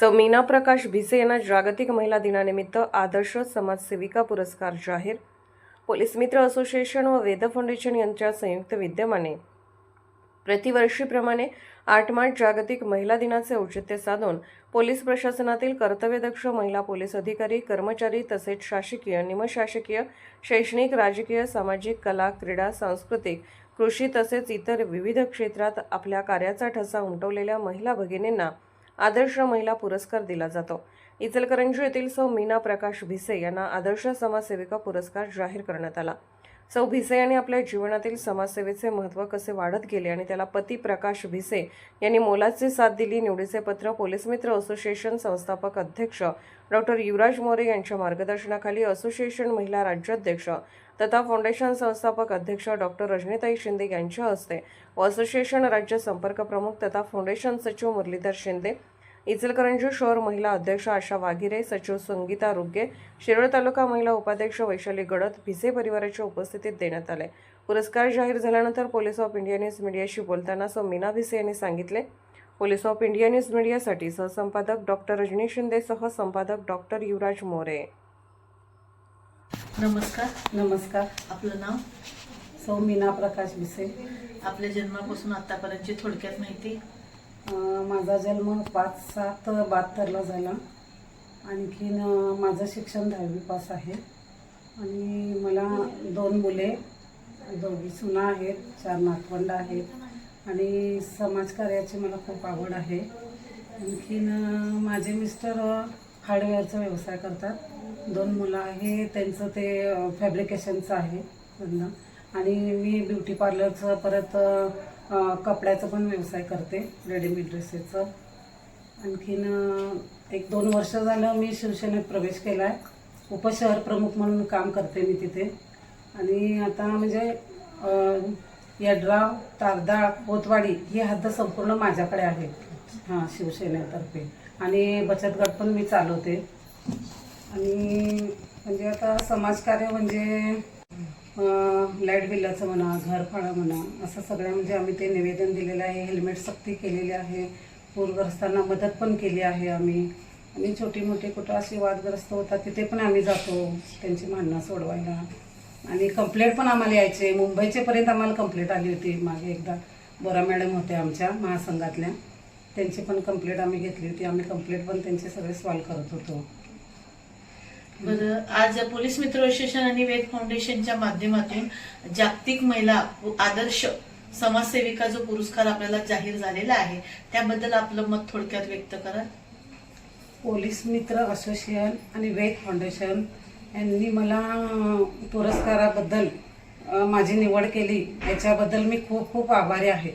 सौ मीना प्रकाश भिसे यांना जागतिक महिला दिनानिमित्त आदर्श समाजसेविका पुरस्कार जाहीर. पोलीस मित्र असोसिएशन व वेद फाउंडेशन यांच्या संयुक्त विद्यमाने प्रतिवर्षीप्रमाणे आठ मार्च जागतिक महिला दिनाचे औचित्य साधून पोलीस प्रशासनातील कर्तव्यदक्ष महिला पोलीस अधिकारी कर्मचारी तसेच शासकीय निमशासकीय शैक्षणिक राजकीय सामाजिक कला क्रीडा सांस्कृतिक कृषी तसेच इतर विविध क्षेत्रात आपल्या कार्याचा ठसा उमटवलेल्या महिला भगिनींना आदर्श महिला पुरस्कार दिला जातो. इचलकरंजी येथील सौ मीना प्रकाश भिसे यांना आदर्श समाजसेविका पुरस्कार जाहीर करण्यात आला. सौ भिसे यांनी आपल्या जीवनातील समाजसेवेचे महत्त्व कसे वाढत गेले आणि त्याला पती प्रकाश भिसे यांनी मोलाची साथ दिली निवडीचे पत्र पोलीस मित्र असोसिएशन संस्थापक अध्यक्ष डॉक्टर युवराज मोरे यांच्या मार्गदर्शनाखाली असोसिएशन महिला राज्याध्यक्ष तथा फाउंडेशन संस्थापक अध्यक्ष डॉक्टर रजनीताई शिंदे यांच्या हस्ते व असोसिएशन राज्य संपर्क प्रमुख तथा फाउंडेशन सचिव मुरलीधर शिंदे इचलकरंजी शहर महिला अध्यक्ष आशा वाघिरे सचिव संगीता रुगे शिरोळ तालुका महिला उपाध्यक्ष वैशाली गडत भिसे परिवाराच्या उपस्थितीत देण्यात आले. पुरस्कार जाहीर झाल्यानंतर पोलीस ऑफ इंडिया न्यूज मीडियाशी बोलताना सौ मीना भिसे यांनी सांगितले. पोलीस ऑफ इंडिया न्यूज मीडियासाठी सहसंपादक डॉक्टर रजनी शिंदेसह संपादक डॉक्टर युवराज मोरे. नमस्कार. नमस्कार. आपलं नाव? सौ मीना प्रकाश भिसे. आपल्या जन्मापासून आतापर्यंतची थोडक्यात माहिती? माझा जन्म पाच सात बहात्तरला झाला. आणखीन माझं शिक्षण दहावी पास आहे. आणि मला दोन मुले दोघी सुना आहेत चार नातवंड आहेत. आणि समाजकार्याची मला खूप आवड आहे. आणखीन माझे मिस्टर हार्डवेअरचा व्यवसाय करतात. दोन मुलं आहे त्यांचं ते फॅब्रिकेशनचं आहे. धंदा आणि मी ब्युटी पार्लरचं परत कपड्याचा पण व्यवसाय करते रेडीमेड ड्रेसेसचा. आणखीन एक दोन वर्ष झालं मी शिवसेनेत प्रवेश केला आहे उपशहर प्रमुख म्हणून काम करते मी तिथे. आणि आता म्हणजे यड्राव तारदाळ कोतवाडी ही हद्द संपूर्ण माझ्याकडे आहे हां शिवसेनेतर्फे. आणि बचत गट पण मी चालवते. आणि म्हणजे आता समाजकार्य म्हणजे बिलाचं म्हणा घरफाळा म्हणा असं सगळ्या म्हणजे आम्ही ते निवेदन दिलेलं आहे हेल्मेट सक्ती केलेली आहे पूरग्रस्तांना मदत पण केली आहे आम्ही. आणि छोटी मोठी कुठं अशी वादग्रस्त होतात तिथे पण आम्ही जातो त्यांची भांडणं सोडवायला. आणि कंप्लेंट पण आम्हाला यायचे. मुंबईचे पर्यंत आम्हाला कंप्लेंट आली होती मागे एकदा. बोरा मॅडम होत्या आमच्या महासंघातल्या. त्यांची पण कंप्लेंट आम्ही घेतली होती. आम्ही कंप्लेंट पण त्यांचे सगळे सॉल्व करत होतो. आज पोलीस मित्र असोसिएशन आणि वेद फाउंडेशनच्या माध्यमातून जागतिक महिला आदर्श समाजसेविका जो पुरस्कार आपल्याला जाहीर झालेला आहे त्याबद्दल आपलं मत थोडक्यात व्यक्त करा. पोलीस मित्र असोसिएशन आणि वेद फाउंडेशन यांनी मला पुरस्काराबद्दल माझी निवड केली याच्याबद्दल मी खूप खूप आभारी आहे.